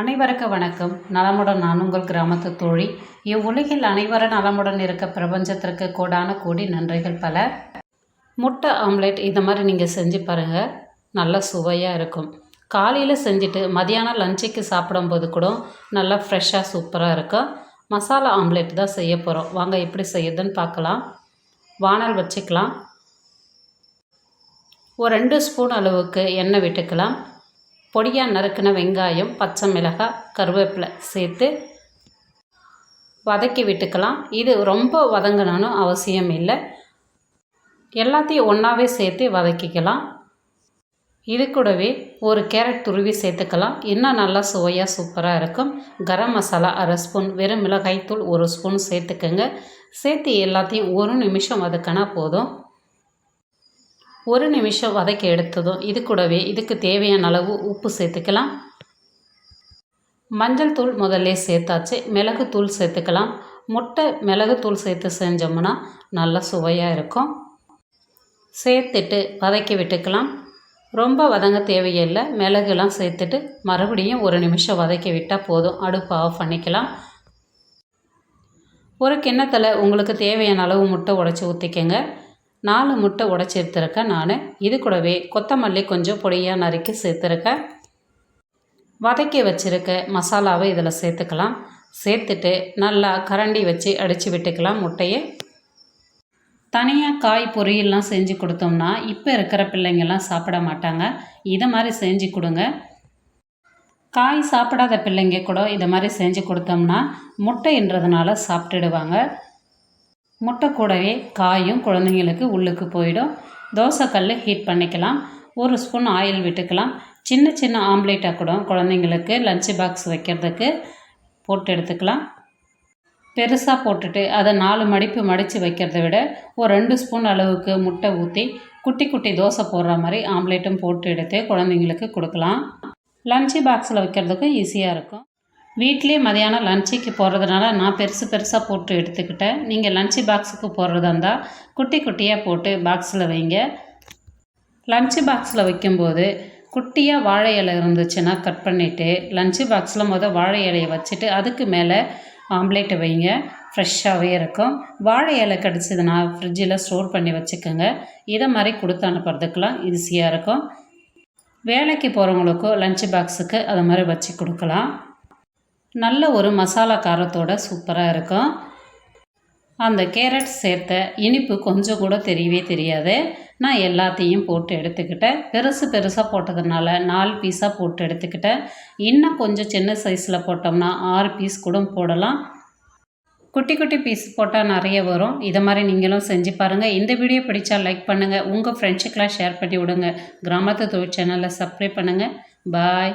அனைவருக்கு வணக்கம். நலமுடன் நான் உங்கள் கிராமத்து தோழி. இவ்வுலகில் அனைவரும் நலமுடன் இருக்க பிரபஞ்சத்திற்கு கோடான கோடி நன்றிகள் பல. முட்டை ஆம்லேட் இந்த மாதிரி நீங்கள் செஞ்சு பாருங்கள் நல்லா சுவையாக இருக்கும். காலையில் செஞ்சுட்டு மதியானம் லஞ்சுக்கு சாப்பிடும்போது கூட நல்லா ஃப்ரெஷ்ஷாக சூப்பராக இருக்கும். மசாலா ஆம்லேட் தான் செய்ய போகிறோம் வாங்க எப்படி செய்யுதுன்னு பார்க்கலாம். வானல் வச்சுக்கலாம். ஒரு ரெண்டு ஸ்பூன் அளவுக்கு எண்ணெய் விட்டுக்கலாம். பொடியாக நறுக்கின வெங்காயம் பச்சை மிளகாய் கருவேப்பிலை சேர்த்து வதக்கி விட்டுக்கலாம். இது ரொம்ப வதங்கணும்னு அவசியம் இல்லை. எல்லாத்தையும் ஒன்றாவே சேர்த்து வதக்கிக்கலாம். இது கூடவே ஒரு கேரட் துருவி சேர்த்துக்கலாம். இன்னும் நல்லா சுவையாக சூப்பராக இருக்கும். கரம் மசாலா அரை ஸ்பூன் வெறும் மிளகாய்த்தூள் ஒரு ஸ்பூன் சேர்த்துக்கோங்க. சேர்த்து எல்லாத்தையும் ஒரு நிமிஷம் வதக்கினா போதும். ஒரு நிமிஷம் வதக்கி எடுத்ததும் இது கூடவே இதுக்கு தேவையான அளவு உப்பு சேர்த்துக்கலாம். மஞ்சள் தூள் முதல்ல சேர்த்தாச்சு. மிளகு தூள் சேர்த்துக்கலாம். முட்டை மிளகு தூள் சேர்த்து செஞ்சோம்னா நல்லா சுவையாக இருக்கும். சேர்த்துட்டு வதக்கி விட்டுக்கலாம். ரொம்ப வதங்க தேவையில்லை. மிளகுலாம் சேர்த்துட்டு மறுபடியும் ஒரு நிமிஷம் வதக்கி விட்டால் போதும். அடுப்பு ஆஃப் பண்ணிக்கலாம். ஒரு கிண்ணத்தில் உங்களுக்கு தேவையான அளவு முட்டை உடச்சி ஊற்றிக்கங்க நாலு முட்டை உடச்சி எடுத்துருக்கேன் நான். இது கூடவே கொத்தமல்லி கொஞ்சம் பொடியாக நறுக்கி சேர்த்துருக்கேன். வதக்கி வச்சுருக்க மசாலாவை இதில் சேர்த்துக்கலாம். சேர்த்துட்டு நல்லா கரண்டி வச்சு அடித்து விட்டுக்கலாம் முட்டையை. தனியாக காய் பொரியெல்லாம் செஞ்சு கொடுத்தோம்னா இப்போ இருக்கிற பிள்ளைங்கள்லாம் சாப்பிட மாட்டாங்க. இதை மாதிரி செஞ்சு கொடுங்க. காய் சாப்பிடாத பிள்ளைங்க கூட இதை மாதிரி செஞ்சு கொடுத்தோம்னா முட்டைன்றதுனால சாப்பிட்டுடுவாங்க. முட்டை கூடவே காயும் குழந்தைங்களுக்கு உள்ளுக்கு போயிடும். தோசைக்கல் ஹீட் பண்ணிக்கலாம். ஒரு ஸ்பூன் ஆயில் விட்டுக்கலாம். சின்ன சின்ன ஆம்லேட்டாக கூட குழந்தைங்களுக்கு லஞ்ச் பாக்ஸ் வைக்கிறதுக்கு போட்டு எடுத்துக்கலாம். பெருசாக போட்டுட்டு அதை நாலு மடிப்பு மடித்து வைக்கிறத விட ஒரு ரெண்டு ஸ்பூன் அளவுக்கு முட்டை ஊற்றி குட்டி குட்டி தோசை போடுற மாதிரி ஆம்லேட்டும் போட்டு எடுத்து குழந்தைங்களுக்கு கொடுக்கலாம். லஞ்சு பாக்ஸில் வைக்கிறதுக்கு ஈஸியாக இருக்கும். வீட்லேயே மதியானம் லஞ்சுக்கு போடுறதுனால நான் பெருசு பெருசாக போட்டு எடுத்துக்கிட்டேன். நீங்கள் லஞ்சு பாக்ஸுக்கு போடுறதா இருந்தால் குட்டி குட்டியாக போட்டு பாக்ஸில் வைங்க. லஞ்சு பாக்ஸில் வைக்கும்போது குட்டியாக வாழை இலை இருந்துச்சுன்னா கட் பண்ணிவிட்டு லஞ்சு பாக்ஸில் மொதல் வாழை இலையை வச்சுட்டு அதுக்கு மேலே ஆம்லேட்டை வைங்க. ஃப்ரெஷ்ஷாகவே இருக்கும். வாழை இலை கிடச்சிதுன்னா ஃப்ரிட்ஜில் ஸ்டோர் பண்ணி வச்சுக்கோங்க. இதை மாதிரி கொடுத்து அனுப்புறதுக்கெலாம் ஈஸியாக இருக்கும். வேலைக்கு போகிறவங்களுக்கும் லன்ச் பாக்ஸுக்கு அதை மாதிரி வச்சு கொடுக்கலாம். நல்ல ஒரு மசாலா காரத்தோட சூப்பராக இருக்கும். அந்த கேரட் சேர்த்த இனிப்பு கொஞ்சம் கூட தெரியவே தெரியாது. நான் எல்லாத்தையும் போட்டு எடுத்துக்கிட்டேன். பெருசு பெருசாக போட்டதுனால நாலு பீஸாக போட்டு எடுத்துக்கிட்டேன். இன்னும் கொஞ்சம் சின்ன சைஸில் போட்டோம்னா ஆறு பீஸ் கூட போடலாம். குட்டி குட்டி பீஸ் போட்டால் நிறைய வரும். இதை மாதிரி நீங்களும் செஞ்சு பாருங்கள் இந்த வீடியோ பிடிச்சா லைக் பண்ணுங்கள் உங்கள் ஃப்ரெண்ட்ஸுக்கெலாம் ஷேர் பண்ணி விடுங்க. கிராமத்து தொழில் சேனலில் சப்ஸ்கிரைப் பண்ணுங்கள் பாய்